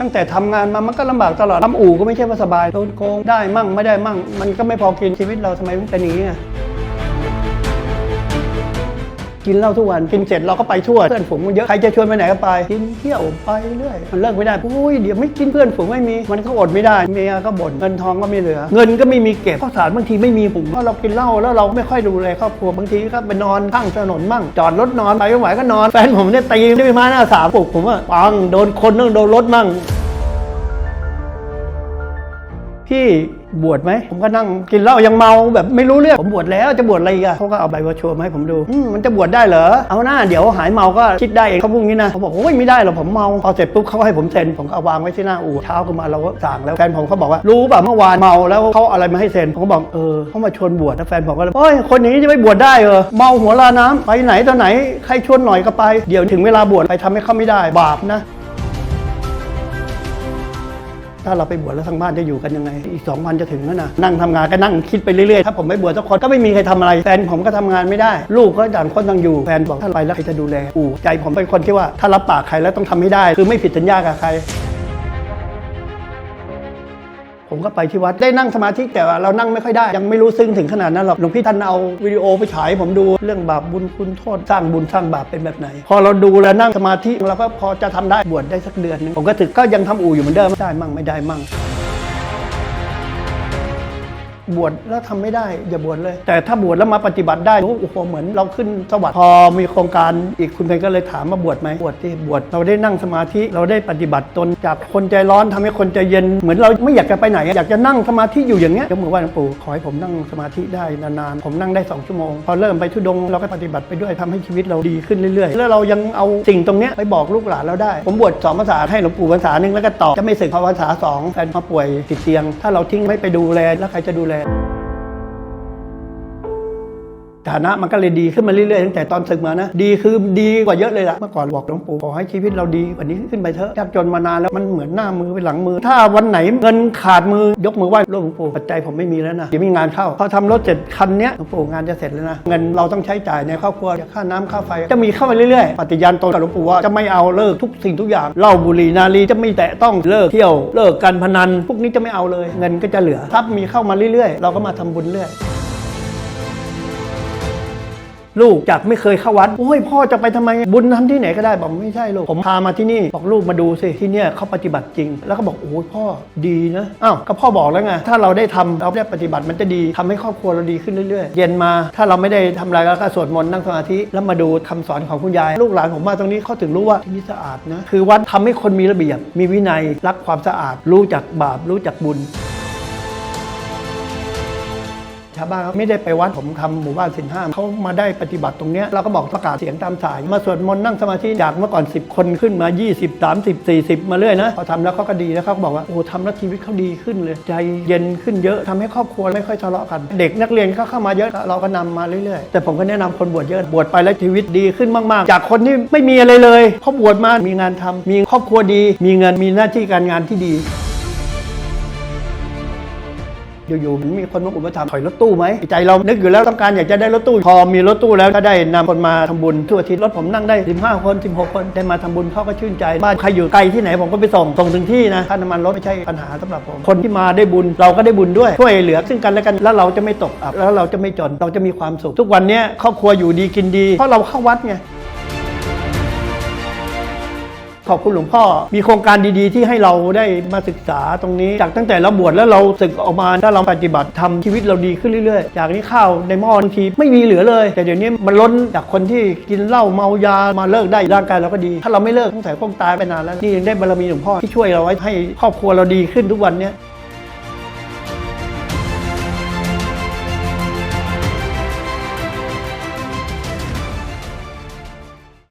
ตั้งแต่ทำงานมามันก็ลำบากตลอดทำอู่ก็ไม่ใช่ว่าสบายโดนโกงได้มั่งไม่ได้มั่ง มันก็ไม่พอกินชีวิตเราทำไมมันเป็นอย่างนี้ กินเหล้าทุกวันกินเสร็จเราก็ไปทั่วเพื่อนฝูงมันเยอะใครจะชวนไปไหนก็ไป กินเที่ยวไปเรื่อยมันเลิกไม่ได้อุ้ยเดี๋ยวไม่กินเพื่อนฝูงไม่มีมันก็อดไม่ได้เมียก็บ่นเงินทองก็ไม่เหลือ เงินก็ไม่มีเก็บข้าวสารบางทีไม่มีผมเพราะเรากินเหล้าแล้วเราไม่ค่อยดูแลครอบครัวบางทีก็ไปนอนข้างถนนมั่งจอดรถนอนไปไม่ไหวก็นอนแฟนผมเนี่ยตีด้วยไม้หน้าสามปลุกผมว่าปังโดนคนนึงโดนรถมั่ง พี่บวชไหม ผมก็นั่งกินเหล้ายังเมาแบบไม่รู้เรื่อง ผมบวชแล้วจะบวชอะไรกอะเขาก็เอาใบวชวมาให้ผมดูมมันจะบวชได้เหรอ เอาหน้าเดี๋ยวหายเมาก็คิดได้เองเขาพูดอย่างนี้นะเขาบอกโอ้ยไม่ได้หรอกผมเมาพอเสร็จปุ๊บเขาก็ให้ผมเซ็นผมก็เอาวางไว้ที่หน้าอู่เช้าขึ้นมาเราก็สั่งแล้วแฟนผมเขาบอกว่ารู้ป่ะเมื่อวานเมาแล้วเขาเอาอะไรมาให้เซ็นผมก็บอกเออเขามาชวนบวชแล้วแฟนผมก็เลยโอ้ยคนนี้จะไม่บวชได้เหรอเมาหัวลาน้ำไปไหนตอนไหนใครชวนหน่อยก็ไปเดี๋ยวถึงเวลาบวชไปทำให้เขาไม่ได้บาปนะ ถ้าเราไปบวชแล้วทางบ้านจะอยู่กันยังไง อีกสองวันจะถึงแล้วนะนั่งทำงานก็นั่งคิดไปเรื่อยๆ ถ้าผมไม่บวชสักคนก็ไม่มีใครทำอะไร แฟนผมก็ทำงานไม่ได้ ลูกก็ต่างคนต่างอยู่ แฟนบอกถ้าไปแล้วใครจะดูแล อู่ใจผมเป็นคนที่ว่าถ้ารับปากใครแล้วต้องทำให้ได้ คือไม่ผิดสัญญากับใคร ผมก็ไปที่วัดได้นั่งสมาธิแต่ว่าเรานั่งไม่ค่อยได้ยังไม่รู้ซึ้งถึงขนาดนั้นหรอกหลวงพี่ท่านเอาวิดีโอไปฉายผมดูเรื่องบาปบุญคุณโทษสร้างบุญสร้างบาปเป็นแบบไหน พอเราดูแล้วนั่งสมาธิเราก็พอจะทำได้บวชได้สักเดือนหนึงผมก็ถึกก็ยังทำอู่อยู่เหมือนเดิมได้มั่งไม่ได้มั่ง บวชแล้วทำไม่ได้อย่าบวชเลย แต่ถ้าบวชแล้วมาปฏิบัติได้โอ้โหเหมือนเราขึ้นสวรรค์พอมีโครงการอีกคุณเพนก็เลยถามมาบวชไหมบวชที่บวชเราได้นั่งสมาธิเราได้ปฏิบัติตนจากคนใจร้อนทำให้คนใจเย็นเหมือนเราไม่อยากจะไปไหน อยากจะนั่งสมาธิอยู่อย่างเงี้ยยกมือไหว้หลวงปู่ขอให้ผมนั่งสมาธิได้นานๆผมนั่งได้สองชั่วโมงพอเริ่มไปทุดงเราก็ปฏิบัติไปด้วยทำให้ชีวิตเราดีขึ้นเรื่อยๆ แล้วเรายังเอาสิ่งตรงเนี้ยไปบอกลูกหลานเราได้ ผมบวชสองภาษาให้หลวงปู่ภาษาหนึ่งแล้วก็ตอบจะไม่สึกภาษาสองแฟนมาป่วยติดเตียง ถ้าเราทิ้งไม่ไปดูแลแล้วใครจะดูแล Yeah. ฐานะมันก็เลยดีขึ้นมาเรื่อยๆตั้งแต่ตอนศึกมานะ ดีคือดีกว่าเยอะเลยล่ะเมื่อก่อนบอกหลวงปู่ขอให้ชีวิตเราดีกว่านี้ขึ้นไปเถอะยากจนมานานแล้วมันเหมือนหน้ามือเป็นหลังมือ ถ้าวันไหนเงินขาดมือยกมือไหว้หลวงปู่ปัจจัยผมไม่มีแล้วนะเดี๋ยวมีงานเข้าพอทำรถเจ็ดคันเนี้ยหลวงปู่งานจะเสร็จแล้วนะเงินเราต้องใช้จ่ายในครอบครัวค่าน้ำค่าไฟจะมีเข้ามาเรื่อยๆปฏิญาณตนกับหลวงปู่ว่าจะไม่เอาเลิกทุกสิ่งทุกอย่างเหล้าบุหรี่นารีจะไม่แตะต้องเลิกเที่ยวเลิกการพนันพวกนี้จะไม่เอาเลย เงินก็จะเหลือทรัพย์มีเข้ามาเรื่อยๆ เราก็มาทำบุญเรื่อย ลูกจากไม่เคยเข้าวัด โอ้ยพ่อจะไปทำไม บุญทำที่ไหนก็ได้บอกไม่ใช่ลูก ผมพามาที่นี่ บอกลูกมาดูสิที่เนี่ยเขาปฏิบัติจริง แล้วก็บอกโอ้ยพ่อดีนะอ้าวก็พ่อบอกแล้วไงถ้าเราได้ทำเราได้ปฏิบัติมันจะดีทำให้ครอบครัวเราดีขึ้นเรื่อยๆ เย็นมา ถ้าเราไม่ได้ทำอะไรก็สวดมนต์นั่งสมาธิแล้วมาดูคำสอนของคุณยาย ลูกหลานผมมาตรงนี้เขาถึงรู้ว่าที่นี่สะอาดนะคือวัดทำให้คนมีระเบียบ มีวินัยรักความสะอาด รู้จักบาปรู้จักบุญ ชาวบ้านเขาไม่ได้ไปวัดผมทำหมู่บ้านสินห้าเขามาได้ปฏิบัติตรงเนี้ยเราก็บอกประกาศเสียงตามสาย มาสวดมนต์นั่งสมาธิจากเมื่อก่อน 10 คนขึ้นมา 20 30 40 มาเรื่อยนะพอทำแล้วเขาก็ดีแล้วเขาบอกว่าโอ้ทำแล้วชีวิตเขาดีขึ้นเลย ใจเย็นขึ้นเยอะทำให้ครอบครัวไม่ค่อยทะเลาะกัน เด็กนักเรียนก็เข้ามาเยอะเราก็นำมาเรื่อยๆ แต่ผมก็แนะนำคนบวชเยอะบวชไปแล้วชีวิตดีขึ้นมากๆ จากคนที่ไม่มีอะไรเลยพอบวชมามีงานทำมีครอบครัวดี มีเงินมีหน้าที่การงานที่ดี อยู่ๆมันมีคนมาอุปถัมภ์ถอยรถตู้ไหมใจเรานึกอยู่แล้วต้องการอยากจะได้รถตู้ พอมีรถตู้แล้วก็ได้นำคนมาทำบุญทั่วอาทิตย์รถผมนั่งได้ 15 คน 16 คนได้มาทำบุญเขาก็ชื่นใจบ้านใครอยู่ไกลที่ไหนผมก็ไปส่งส่งถึงที่นะค่าน้ำมันรถไม่ใช่ปัญหาสำหรับผมคนที่มาได้บุญเราก็ได้บุญด้วยช่วยเหลือซึ่งกันและกันแล้วเราจะไม่ตกอับแล้วเราจะไม่จนเราจะมีความสุข ทุกวันนี้ครอบครัวอยู่ดีกินดีเพราะเราเข้าวัดไง ขอบคุณหลวงพ่อ มีโครงการดีๆ ที่ให้เราได้มาศึกษาตรงนี้ จากตั้งแต่เราบวชแล้วเราศึกออกมาถ้าเราปฏิบัติทำชีวิตเราดีขึ้นเรื่อยๆ จากนี้ข้าวในหม้อบางทีไม่มีเหลือเลย แต่เดี๋ยวนี้มันล้นจากคนที่กินเหล้าเมายามาเลิกได้ร่างกายเราก็ดี ถ้าเราไม่เลิกตั้งแต่คงตายไปนานแล้วนี่ยังได้บารมีหลวงพ่อที่ช่วยเราไว้ให้ครอบครัวเราดีขึ้นทุกวันเนี้ย